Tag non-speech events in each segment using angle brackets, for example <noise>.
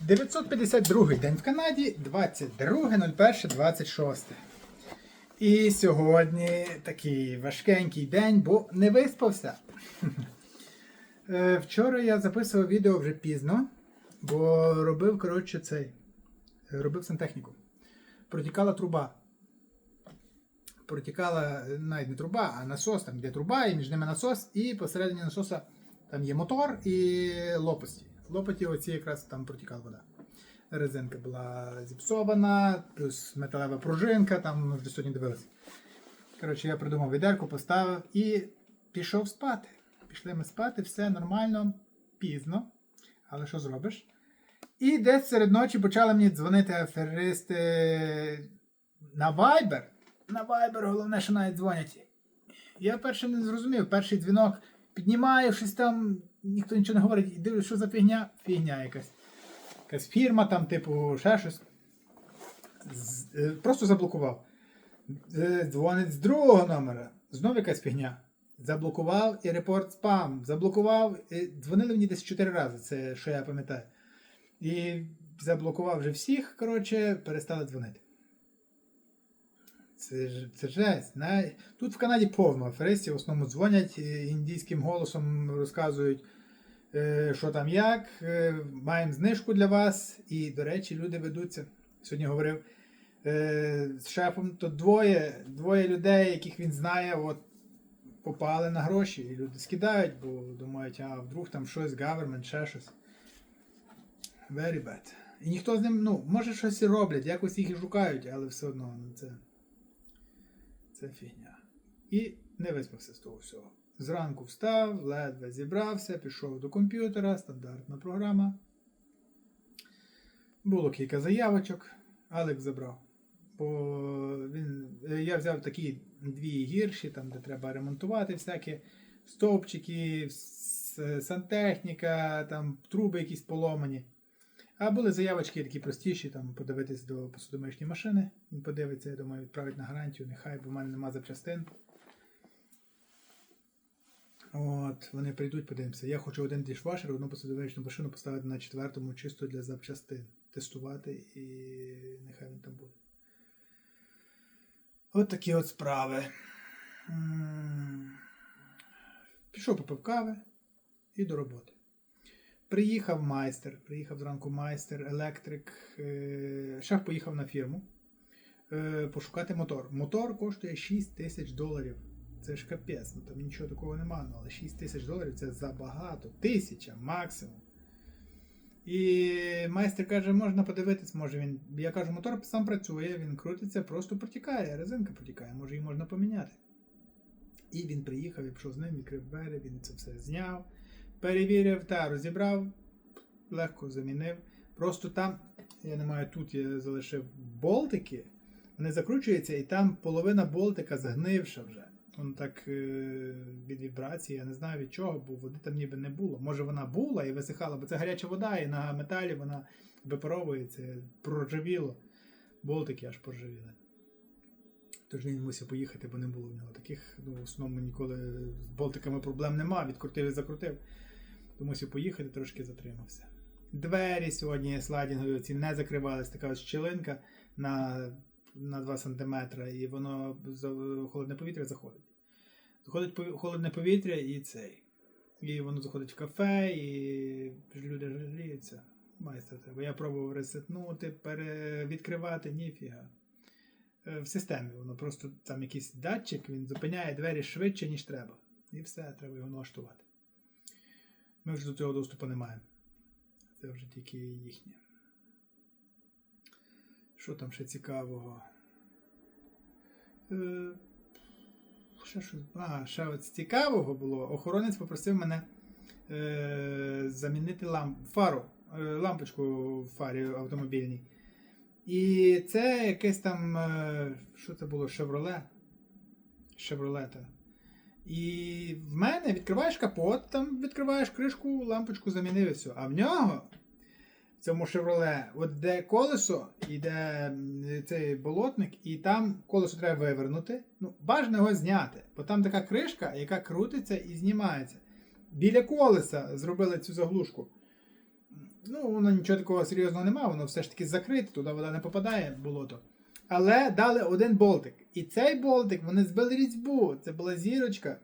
952 день в Канаді, 22.01.26. І сьогодні такий важкенький день, бо не виспався. <laughs> Е, Вчора я записував відео вже пізно, бо робив, коротше, цей. Робив сантехніку. Протікала труба. Протікала е, навіть не труба, а насос, там де труба, і між ними насос, і посередині насоса там є мотор і лопасті. Лопаті оці якраз там протікала вода. Резинка була зіпсована, плюс металева пружинка, там ми вже сьогодні дивилися. Коротше, я придумав відерку, поставив і пішов спати. Пішли ми спати, все нормально, пізно. Але що зробиш? І десь серед ночі почали мені дзвонити аферисти на Viber. На Viber, головне, що навіть дзвонять. Я перше не зрозумів. Перший дзвінок піднімаю, щось там, ніхто нічого не говорить, і дивлюсь, що за фігня? Фігня якась. Якась фірма, там, типу, ще щось. З- е, Просто заблокував. Е, Дзвонить з другого номера. Знов якась фігня. Заблокував і репорт спам. Заблокував. І дзвонили мені десь 4 рази, це що я пам'ятаю. І заблокував вже всіх, коротше, перестали дзвонити. Це, це жесть. Тут в Канаді повно аферистів, в основному дзвонять е, індійським голосом, розказують, що там як. е, Маємо знижку для вас. І, до речі, люди ведуться. Сьогодні говорив е, з шефом, то двоє, двоє людей, яких він знає, от, попали на гроші. І люди скидають, бо думають, а вдруг там щось, government, ще щось. Very bad. І ніхто з ним, ну, може щось і роблять, якось їх і шукають, але все одно ну, це. Це фігня. І не виспався з того всього. Зранку встав, ледве зібрався, пішов до комп'ютера, стандартна програма. Було кілька заявочок, Алекс забрав. Бо він, я взяв такі дві гірші, там, де треба ремонтувати всякі стовпчики, сантехніка, там труби якісь поломані. А були заявочки такі простіші, там подивитись до посудомиючної машини. Він подивиться, я думаю, відправить на гарантію, нехай, бо в мене нема запчастин. От, вони прийдуть, подивимося. Я хочу один дішвашер, одну посудомиючну машину поставити на четвертому чисто для запчастин. Тестувати і нехай він там буде. От такі от справи. Пішов попив кави і до роботи. Приїхав майстер, приїхав зранку майстер, електрик. е, Шеф поїхав на фірму е, пошукати мотор. Мотор коштує 6 тисяч доларів. Це ж капець, ну там нічого такого нема, ну, але 6 тисяч доларів це забагато. Тисяча максимум. І майстер каже, можна подивитись, може він. Я кажу, мотор сам працює, він крутиться, просто протікає, резинка протікає, може її можна поміняти. І він приїхав, я пішов з ним, відкрив двері, він це все зняв, перевірив та розібрав, легко замінив. Просто там, я не маю тут, я залишив болтики, вони закручуються, і там половина болтика згнивша вже. Воно так е, від вібрації, я не знаю від чого, бо води там ніби не було. Може вона була і висихала, бо це гаряча вода, і на металі вона випаровується, проржавіло. Болтики аж поржавіли. Тож він мусив поїхати, бо не було в нього таких. Ну, в основному ніколи з болтиками проблем нема, відкрутив і закрутив. То мусив поїхати, трошки затримався. Двері сьогодні слайдингові ці не закривались, така ось щілинка на, на 2 см, і воно холодне повітря заходить. Заходить холодне повітря і цей. І воно заходить в кафе, і люди жаліються. Майстер треба. Я пробував ресетнути, перевідкривати, ніфіга. Е, В системі воно просто там якийсь датчик, він зупиняє двері швидше, ніж треба. І все, треба його налаштувати. Ми вже до цього доступу не маємо. Це вже тільки їхнє. Що там ще цікавого? Е, ще щось. А, ще от цікавого було. Охоронець попросив мене е, замінити ламп, фару, е, лампочку в фарі автомобільній. І це якесь там. Е, що це було? Шевроле? Шевролета. І в мене відкриваєш капот, там відкриваєш кришку, лампочку замінив і все. А в нього, цьому шевроле, от де колесо, іде цей болотник, і там колесо треба вивернути. Ну, бажано його зняти, бо там така кришка, яка крутиться і знімається. Біля колеса зробили цю заглушку. Ну, воно нічого такого серйозного немає, воно все ж таки закрите, туди вода не попадає, болото. Але дали один болтик. І цей болтик вони збили різьбу. Це була зірочка.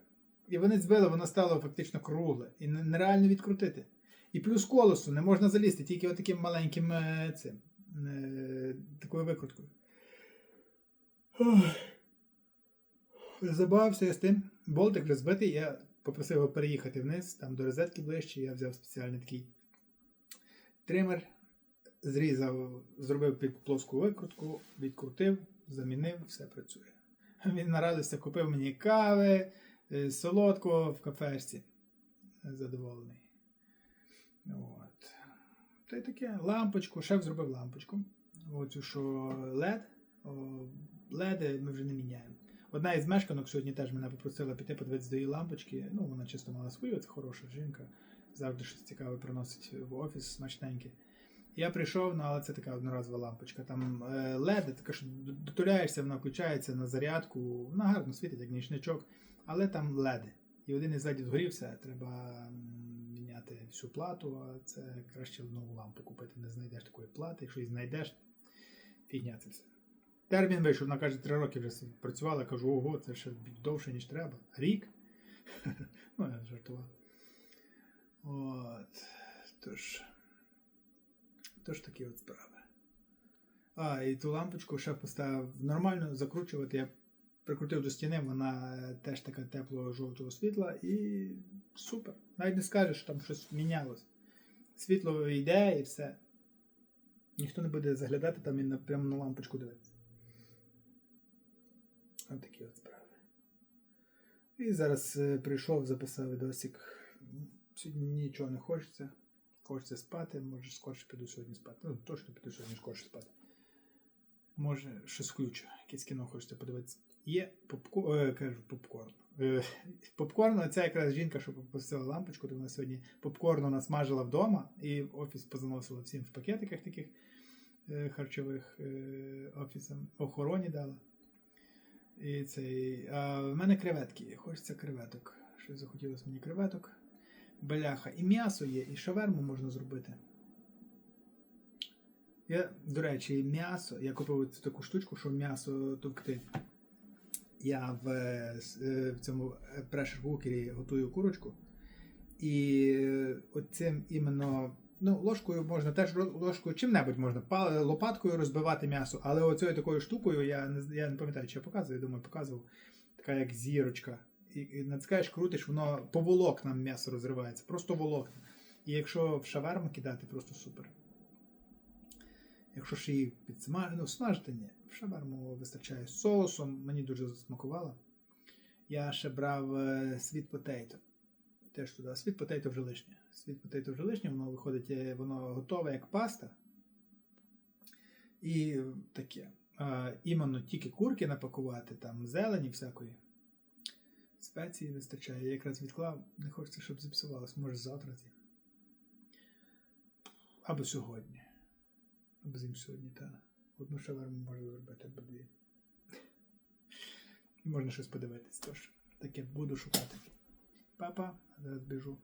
І вони збили, воно стало фактично кругле. І нереально відкрутити. І плюс колесу не можна залізти, тільки отаким маленьким е, цим. е, такою викруткою. Забавився я з тим. Болтик вже збитий, я попросив його переїхати вниз, там до розетки ближче, я взяв спеціальний такий тример, зрізав, зробив під плоску викрутку, відкрутив, замінив, все працює. <laughs> Він нарадився, купив мені кави, е, солодкого в кафешці. Задоволений. От. Та й таке. Лампочку, шеф зробив лампочку. Оцю, що LED. LED ми вже не міняємо. Одна із мешканок сьогодні теж мене попросила піти подивитися до її лампочки. Ну, вона чисто мала свою, це хороша жінка. Завжди щось цікаве приносить в офіс, смачненьке. Я прийшов, ну але це така одноразова лампочка. Там LED, така що дотуляєшся, вона включається на зарядку. Вона гарно світить, як нічничок, але там LED. І один із LED згорівся, треба міняти всю плату, а це краще нову лампу купити. Не знайдеш такої плати. Якщо її знайдеш, фігня це все. Термін вийшов, вона каже, три роки вже працювала. Кажу, ого, це ще довше, ніж треба. Рік? <laughs> ну, я жартував. От. Тож. Тож такі от справи. А, і ту лампочку ще поставив нормально закручувати. Я прикрутив до стіни, вона теж така теплого жовтого світла і супер. Навіть не скажеш, що там щось мінялось. Світло йде і все. Ніхто не буде заглядати там і прямо на лампочку дивитися. Ось такі от справи. І зараз е, прийшов, записав відосик. Сьогодні нічого не хочеться. Хочеться спати, може скорше піду сьогодні спати. Ну, точно піду сьогодні скорше спати. Може, щось включу, якесь кіно хочеться подивитися. Є попко... е, кажу, попкорн. Е, <laughs> попкорн, а ця якраз жінка, що попросила лампочку, то вона сьогодні попкорн вона смажила вдома і офіс позаносила всім в пакетиках таких е, харчових е, офісам. Охороні дала. І цей. А в мене креветки. Хочеться креветок. Щось захотілося мені креветок. Бляха. І м'ясо є, і шаверму можна зробити. Я, до речі, м'ясо. Я купив таку штучку, що м'ясо товкти. Я в, е, в цьому прешер-кукері готую курочку. І е, оцим іменно. Ну, ложкою можна теж ложкою чим-небудь можна лопаткою розбивати м'ясо, але оцією такою штукою, я не, я не пам'ятаю, чи я показував, я думаю, показував. Така як зірочка. І, і натискаєш, крутиш, воно по волокнам м'ясо розривається, просто волокна. І якщо в шаверму кидати, просто супер. Якщо ж її підсмажити, ну смажити ні. В шаверму вистачає соусом, мені дуже засмакувало. Я ще брав е, sweet potato. Теж туди. Sweet potato вже лишнє. Sweet potato вже лишнє, воно виходить, е, воно готове як паста. І таке. Іменно тільки курки напакувати, там зелені всякої. Спеції вистачає. Я якраз відклав, не хочеться, щоб зіпсувалось. Може завтра. Або сьогодні. Або з'їм сьогодні, та. Одну шаверму можна зробити, або дві. І можна щось подивитись. Тож, таке буду шукати. Папа, зараз біжу.